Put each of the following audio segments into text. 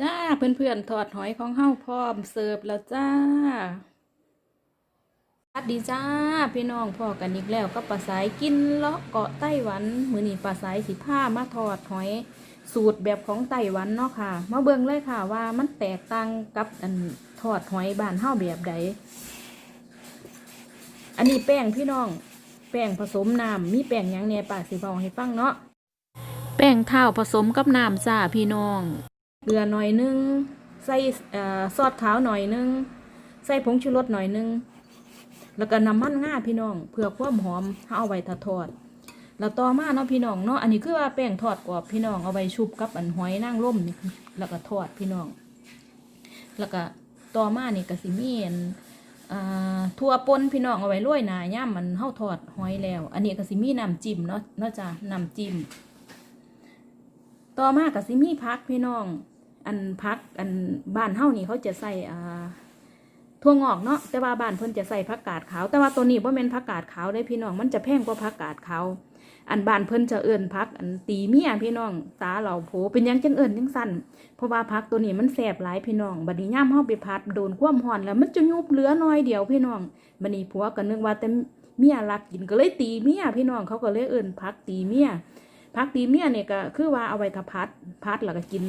จ้าเพื่อนๆถอดหอยของเฮาพร้อมเสิร์ฟแล้วจ้าสวัสดีจ้าพี่น้องพ่อกันอีกแล้วก็ปลาสายกินเลาะเกาะไต้หวันมือนี้ปลาสายสิผ้ามาทอดหอย สูตรแบบของไต้หวันเนาะค่ะ มาเบิ่งเลยค่ะว่ามันแตกต่างกับอันทอดหอยบ้านเฮาแบบใดอันนี้แป้งพี่น้องแป้งผสมน้ำมีแป้งยังเนี่ยปาสิบอกให้ฟังเนาะแป้งข้าวผสมกับน้ำจ้าพี่น้อง เกลือหน่อยนึง ใส่ซอสขาวหน่อยนึง ใส่ผงชูรสหน่อยนึง แล้วก็น้ำมันง่าพี่น้อง เพื่อความหอมถ้าเอาไว้ถ้าทอดแล้วต่อมาเนาะพี่น้องเนาะอันนี้คือว่าแป้งทอดกรอบพี่น้องเอาไว้ชุบกับอันหอยนางร่มนี่แล้วก็ทอดพี่น้อง แล้วก็ต่อมานี่ก็สิมีอันทั่วปนพี่น้องเอาไว้โรยหนาย่ามันเฮาทอดหอยแล้ว อันนี้ก็สิมีน้ำจิ้มเนาะเนาะจ้ะน้ำจิ้มต่อมากับซิมีพักพี่น้อง อันพักอันบ้านเฮานี่เขาจะใส่อ่าทั่วงอกเนาะแต่ว่าบ้านเพิ่นจะใส่ผักกาดขาว แต่ว่าตัวนี้บ่แม่นผักกาดขาวเลยพี่น้องมันจะแพงกว่าผักกาดขาวอันบ้านเพิ่นจะเอิ้นผักอันตีเมียพี่น้องตาเหล่าโผเป็นยังจังเอิ้นจังสั้นเพราะว่าผักตัวนี้มันแสบหลายพี่น้องบัดนี้ย่ามเฮาไปผัดโดนความร้อนแล้วมันจะยุบเหลือน้อยเดียวพี่น้องบัดนี้ผัวก็นึกว่าแต่เมียรักกินก็เลยตีเมียพี่น้องเขาก็เลยเอิ้นผักตีเมีย พักตีเมียเนี่ยก็คือว่าเอาไว้ถ้าพัดพัดแล้วก็กิน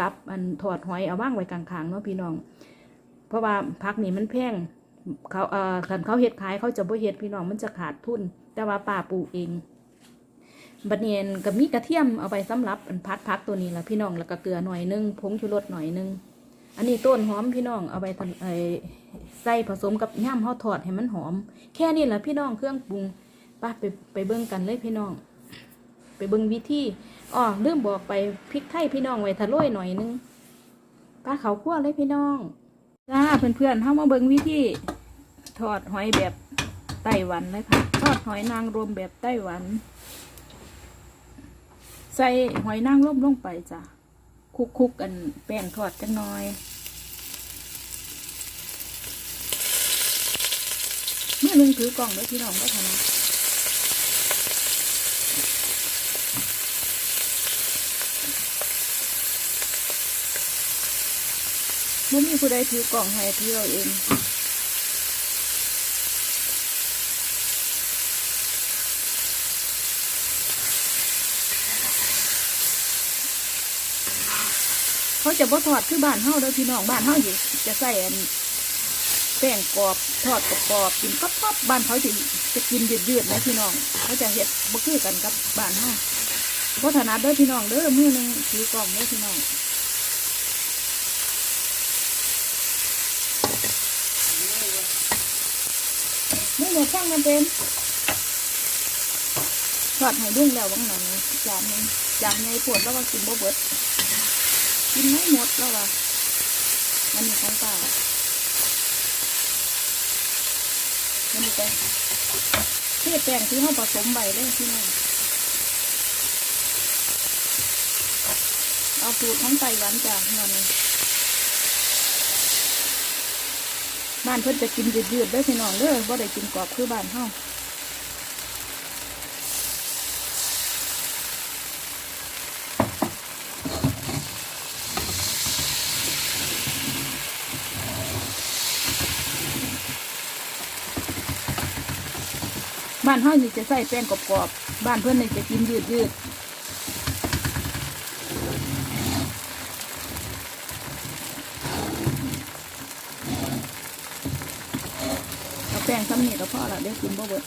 กับอันถอดหอยเอาว่างไว้กลางๆเนาะพี่น้อง เพราะว่าพักนี่มันแพงเขาเอ่อคันเขาเฮ็ดขายเขาจะบ่เฮ็ดพี่น้องมันจะขาดทุน แต่ว่าป้าปลูกเองบัดเนียนก็มีกระเทียมเอาไปสำหรับอันพัดพักตัวนี้ละพี่น้องแล้วก็เกลือหน่อยนึงผงชูรสหน่อยนึงอันนี้ต้นหอมพี่น้องเอาไปทำไอ้ใส่ผสมกับย่ำเฮาทอดให้มันหอม แค่นี้แหละพี่น้องเครื่องปรุงป้าไปไปเบิ่งกันเลยพี่น้อง ไปเบิ่งวิธีอ๋อลืมบอกไปพริกไทยพี่น้องไว้ทะโรยหน่อยนึงปลาเขาคั่วเลยพี่น้องจ้าเพื่อนๆเข้ามาเบิ่งวิธีทอดหอยแบบไต้หวันเลยค่ะทอดหอยนางรมแบบไต้หวัน ใส่หอยนางรมลงไปจ้ะคลุกๆกันแป้งทอดกันหน่อยเมื่อนึงถือกล่องด้วยพี่น้องก็ทำ ไม่มีผู้ใดถือกล่องให้ที่เราเองเขาจะบ่ทอดคือบ้านเฮาเด้อพี่น้องบ้านเฮาอยู่จะใส่อันแป้งกรอบทอดกรอบกินกรอบบ้านเขาจะจะกินยืดๆนะพี่น้องเขาจะเฮ็ดบ่คือกันกับบ้านเฮาบ่ถนัดเด้อพี่น้องเด้อมือหนึงถือกล่องเด้อพี่น้อง ไม่เหลือช่างมันเป็นทอดให้ดุ้งแล้วบางหน่อยจานนึงจานใหญ่ปวดแล้วก็กินบ่เบิดกินไม่หมดแล้วว่ะมันมีของเปล่ามันมีแต่เทแป้งที่เขาผสมใบเลยพี่น้องเอาสูตรของไตหวันจ้ะเงินนี้ บ้านเพิ่นจะกินยืดๆได้พี่น้องเด้อบ่ได้กินกรอบคือบ้านเฮาบ้านเฮานี่จะใส่แป้งกรอบๆบ้านเพิ่อนนี่จะกินยืดๆเแป้งซ้ำนี่ก็พอละเดี๋ยวกินบ่เบิด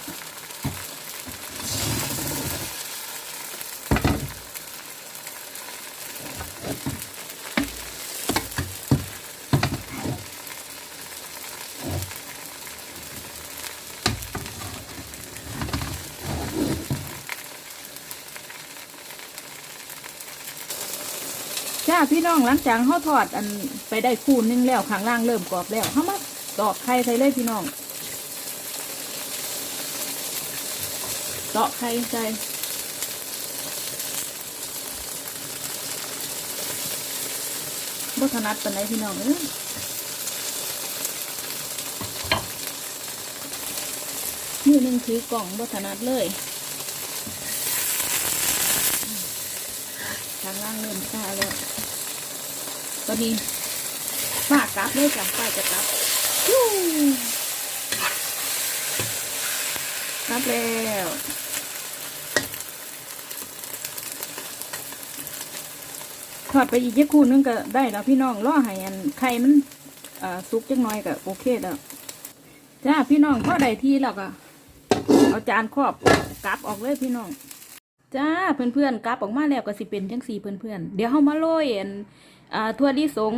จ้าพี่น้องหลังจากเขาทอดอันไปได้คูนนึงแล้วข้างล่างเริ่มกรอบแล้วเขามาตอกไข่ใส่เลยพี่น้อง ตอกไข่ใส่บ่ถนัดปานใดพี่น้องเอ้ยมือหนึ่งถือกล่องบ่ถนัดเลยข้างล่างเริ่มซาแล้วตอนนี้ฝ้ากลับเลยจ้ะฝ้าจะกลับกลับแล้ว ทอดไปอีกยักคู่นึงก็ได้แล้วพี่น้องรอให้อันไข่มันสุกจังน้อยก็โอเคแล้วจ้าพี่น้องพอได้ที่แล้วก็เอาจานครอบกลับออกเลยพี่น้องจ้าเพื่อนๆกลับออกมาแล้วก็สิเป็นจังสี่เพื่อนๆเดี๋ยวเฮามาโรยอันทั่วลิสง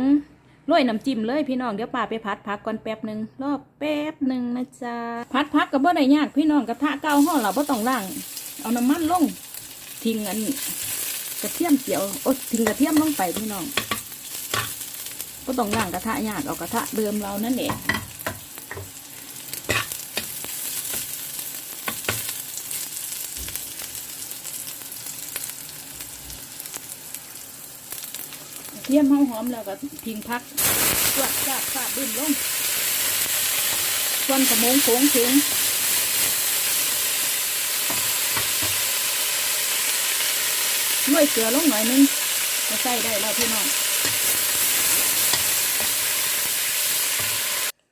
โรยน้ำจิ้มเลยพี่น้องเดี๋ยวป้าไปพัดพักก่อนแป๊บหนึ่งรอบแป๊บหนึ่งนะจ๊ะพัดพักก็บ่ได้ยากพี่น้องกระทะเก่าห้องเราบ่ต้องล้าง เอาน้ำมันลงทิ้งอัน ระเทียมเจียวโอ้ทิ้งกระเทียมลงไปพี่น้องบ่ต้องล้างกระทะยากเอากระทะเดิมเรานั่นเองเทียมหอมแล้วก็ทิ้งพักจวดจาดฟาดดิ้นลงส่วนกระมงโขงเข็ง วยเกลือลงหน่อยนึงก็ใส่ได้แล้วพี่น้อง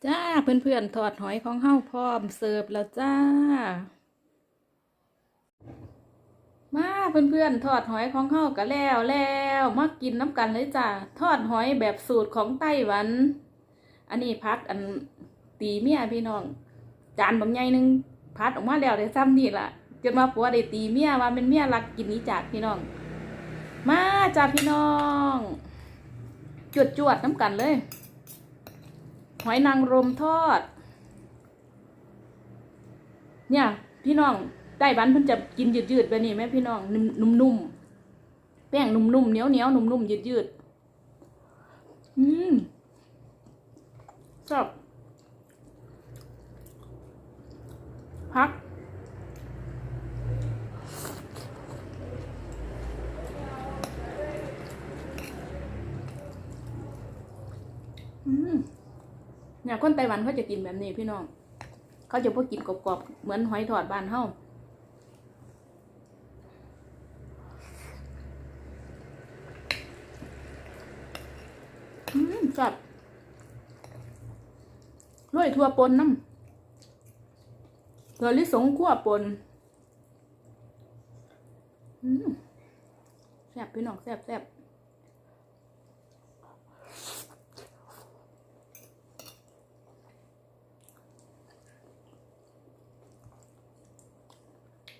จ้าเพื่อนๆถอดหอยของเฮาพร้อมเสิร์ฟแล้วจ้า มาเพื่อนๆทอดหอยของเฮาก็แล้วแล้วมากินน้ำกันเลยจ้าทอดหอยแบบสูตรของไต้หวัน อันนี้พัดอันตีเมียพี่น้อง จานบาใหญ่หนึ่งพัดออกมาแล้วได้ซ้ำนี่ล่ะจนมาผัวได้ตีเมียว่าเป็นเมียรักกินนี้จากพี่น้อง มาจ้าพี่น้อง จวดจวดน้ำกันเลย หอยนางรมทอด เนี่ย พี่น้องไต้หวันเพิ่นจะกินยืดๆแบบนี้ไหมพี่น้องนุ่มๆแป้งนุ่มๆเหนียวเหนียวนุ่มๆยืดๆอืมชอบพัก เนี่ยคนไต้หวันเขาจะกินแบบนี้พี่น้อง เขาจะพวกกินกรอบๆ เหมือนหอยทอดบ้านเฮาอืมจัดร้อยทั่วปนน้ำถั่วลิสงคั่วปนอืมแซ่บพี่น้องแซ่บแซ่บ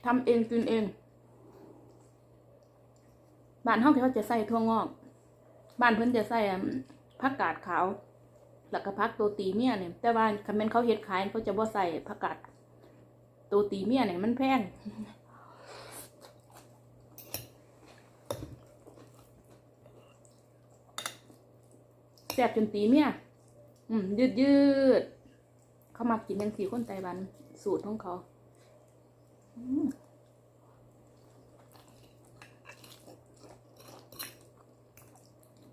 ทำเองกินเอง บ้านเฮาที่เขาจะใส่ถั่วงอก บ้านเพิ่นจะใส่ผักกาดขาวแล้วก็ผักตัวตีเมียเนี่ยแต่ว่าคันแม่นเขาเฮ็ดขายเขาจะบ่ใส่ผักกาดตัวตีเมียเนี่ยมันแพงแซ่บจนตีเมียอืมยืดยืดๆเขามากินยังสี่คนไต้หวันสูตรของเขา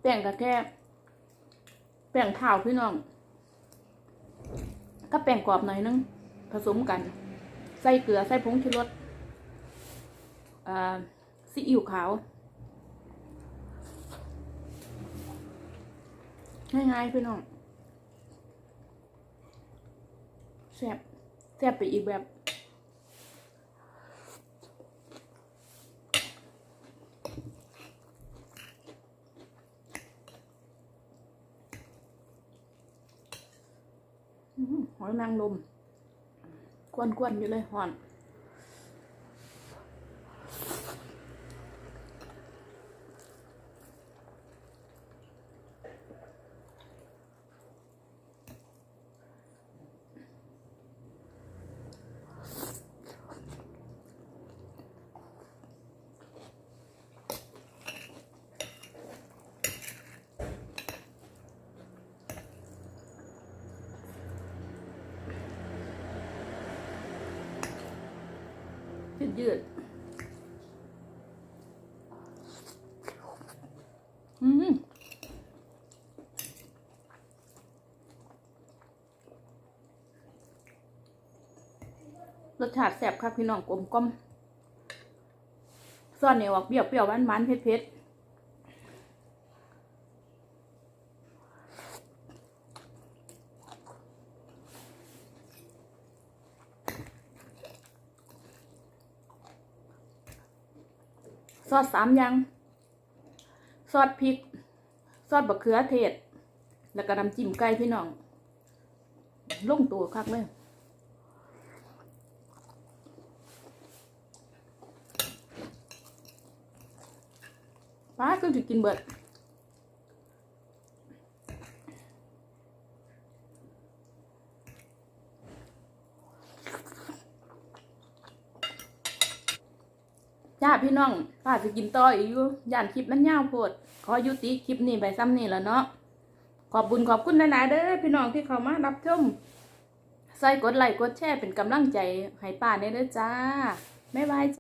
แป้งก็แค่แป้งเท้าพี่น้องก็แป้งกรอบหน่อยนึง ผสมกัน ใส่เกลือ ใส่ผงชูรสอ่าซีอิ๊วขาว ง่ายๆพี่น้องแซ่บแซ่บไปอีกแบบ อื้อหือหอย นางลมกวนๆอยู่เลยหอน ยืดยืดอืมรสชาติแสบค่ะพี่น้องกลมกลมซ่อนเหนียวออกเปรี้ยวเปรี้ยวหวานหวานเผ็ดเผ็ด ซอสสามอย่าง ซอสพริก ซอสบะเขือเทศ แล้วก็น้ำจิ้มไก่พี่น้องลงตัวคักเลยป้าก็จะกินเบิด จ้าพี่น้องป้าจะกินต่ออีกอยู่ย่านคลิปมันยาวโพด ขอยุติคลิปนี้ไปซ้ำนี่แล้วเนาะขอบบุญขอบคุณหลายๆเด้อพี่น้องที่เข้ามารับชมใส่กดไลค์กดแชร์เป็นกำลังใจให้ป้าเด้อจ้าบ๊ายบาย